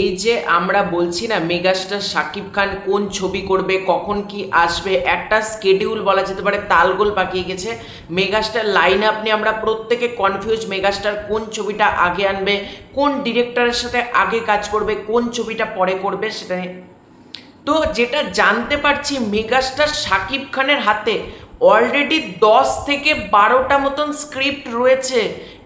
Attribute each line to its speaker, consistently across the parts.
Speaker 1: এই যে আমরা বলছি না মেগাস্টার শাকিব খান কোন ছবি করবে, কখন কি আসবে, একটা স্কেডিউল বলা যেতে পারে, তালগোল পাকিয়ে গেছে। মেগাস্টার লাইন আপ নিয়ে আমরা প্রত্যেকে কনফিউজ মেগাস্টার কোন ছবিটা আগে আনবে, কোন ডিরেক্টরের সাথে আগে কাজ করবে, কোন ছবিটা পরে করবে সেটা তো যেটা জানতে পারছি, মেগাস্টার শাকিব খানের হাতে অলরেডি দশ থেকে বারোটা মতন স্ক্রিপ্ট রয়েছে।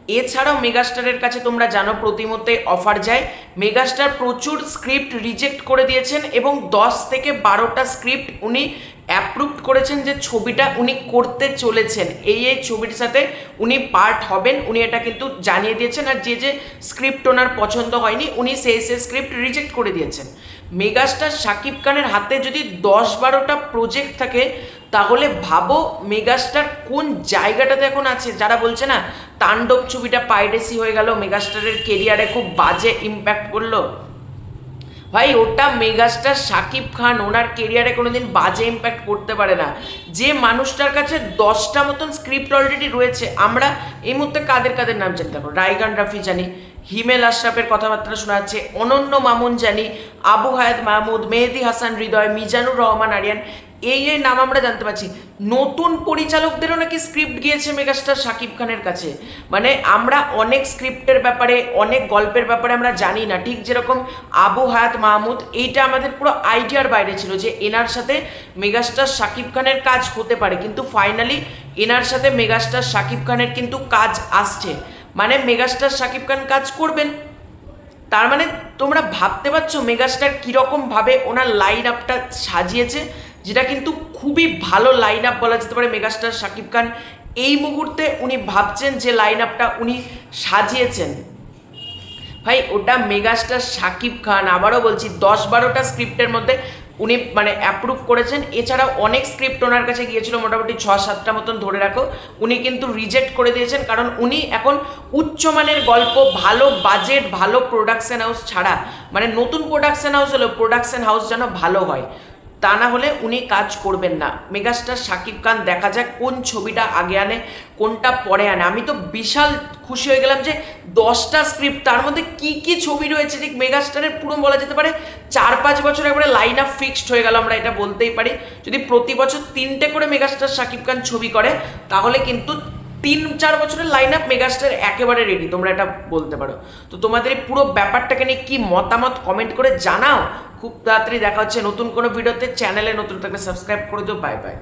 Speaker 1: এছাড়াও মেগাস্টারের কাছে তোমরা জানো প্রতিমতে অফার যায়। মেগাস্টার প্রচুর স্ক্রিপ্ট রিজেক্ট করে দিয়েছেন এবং দশ থেকে বারোটা স্ক্রিপ্ট উনি অ্যাপ্রুভড করেছেন যে ছবিটা উনি করতে চলেছেন। এই এই ছবির সাথে উনি পার্ট হবেন, উনি এটা কিন্তু জানিয়ে দিয়েছেন আর যে যে স্ক্রিপ্ট ওনার পছন্দ হয়নি, উনি সেই সেই স্ক্রিপ্ট রিজেক্ট করে দিয়েছেন। মেগাস্টার শাকিব খানের হাতে যদি দশ বারোটা প্রজেক্ট থাকে, তাহলে ভাবো মেগাস্টার কোন জায়গাটাতে এখন আছে। যারা বলছে না, তাণ্ডব ছবিটা পাইরেসি হয়ে গেল, মেগাস্টারের কেরিয়ারে খুব বাজে ইম্প্যাক্ট করল। ভাই, ওটা মেগাস্টার সাকিব খান, ওনার কেরিয়ারে কোনোদিন বাজে ইম্প্যাক্ট করতে পারে না। যে মানুষটার কাছে দশটা মতন স্ক্রিপ্ট অলরেডি রয়েছে, আমরা এই মুহূর্তে কাদের কাদের নাম জানি দেখো রায়গান রাফি জানি, হিমেল আশরাফের কথাবার্তা শোনা যাচ্ছে অনন্য মামুন জানি, আবু হায়াত মাহমুদ, মেহেদি হাসান হৃদয়, মিজানুর রহমান আরিয়ান এই এই নাম আমরা জানতে পারছি। নতুন পরিচালকদেরও নাকি স্ক্রিপ্ট গিয়েছে মেগাস্টার শাকিব খানের কাছে। মানে আমরা অনেক স্ক্রিপ্টের ব্যাপারে, অনেক গল্পের ব্যাপারে আমরা জানি না। ঠিক যেরকম আবু হায়াত মাহমুদ, এইটা আমাদের পুরো আইডিয়ার বাইরে ছিল যে এনার সাথে মেগাস্টার শাকিব খানের কাজ হতে পারে। কিন্তু ফাইনালি এনার সাথে মেগাস্টার শাকিব খানের কিন্তু কাজ আসছে। মানে মেগাস্টার শাকিব খান কাজ করবেন। তার মানে তোমরা ভাবতে পারছ মেগাস্টার কীরকমভাবে ওনার লাইন আপটা সাজিয়েছে। যেটা কিন্তু খুবই ভালো লাইন আপ বলা যেতে পারে মেগাস্টার শাকিব খান। এই মুহূর্তে উনি ভাবছেন যে লাইন আপটা উনি সাজিয়েছেন। ভাই, ওটা মেগাস্টার শাকিব খান। আবারও বলছি, দশ বারোটা স্ক্রিপ্টের মধ্যে উনি মানে অ্যাপ্রুভ করেছেন। এছাড়াও অনেক স্ক্রিপ্ট ওনার কাছে গিয়েছিল, মোটামুটি ছ সাতটা মতন ধরে রাখো। উনি কিন্তু রিজেক্ট করে দিয়েছেন, কারণ উনি এখন উচ্চমানের গল্প, ভালো বাজেট ভালো প্রোডাকশন হাউস ছাড়া মানে নতুন প্রোডাকশন হাউস হলেও প্রোডাকশন হাউস যেন ভালো হয়। তা না হলে উনি কাজ করবেন না। মেগাস্টার শাকিব খান, দেখা যাক কোন ছবিটা আগে আনে, কোনটা পরে আনে। আমি তো বিশাল খুশি হয়ে গেলাম যে দশটা স্ক্রিপ্ট তার মধ্যে কি কি ছবি রয়েছে, ঠিক মেগাস্টারের পুরো বলা যেতে পারে চার পাঁচ বছর একবারে লাইন আপ ফিক্সড হয়ে গেল আমরা এটা বলতেই পারি। যদি প্রতি বছর তিনটে করে মেগাস্টার শাকিব খান ছবি করে, তাহলে কিন্তু তিন, চার বছরের লাইন আপ মেগাস্টার একেবারে রেডি তোমরা এটা বলতে পারো। তো তোমাদের এই পুরো ব্যাপারটাকে নিয়ে কি মতামত কমেন্ট করে জানাও। খুব তাড়াতাড়ি দেখা হচ্ছে নতুন কোনো ভিডিওতে। চ্যানেলে নতুন থাকলে সাবস্ক্রাইব করে দিও। Bye bye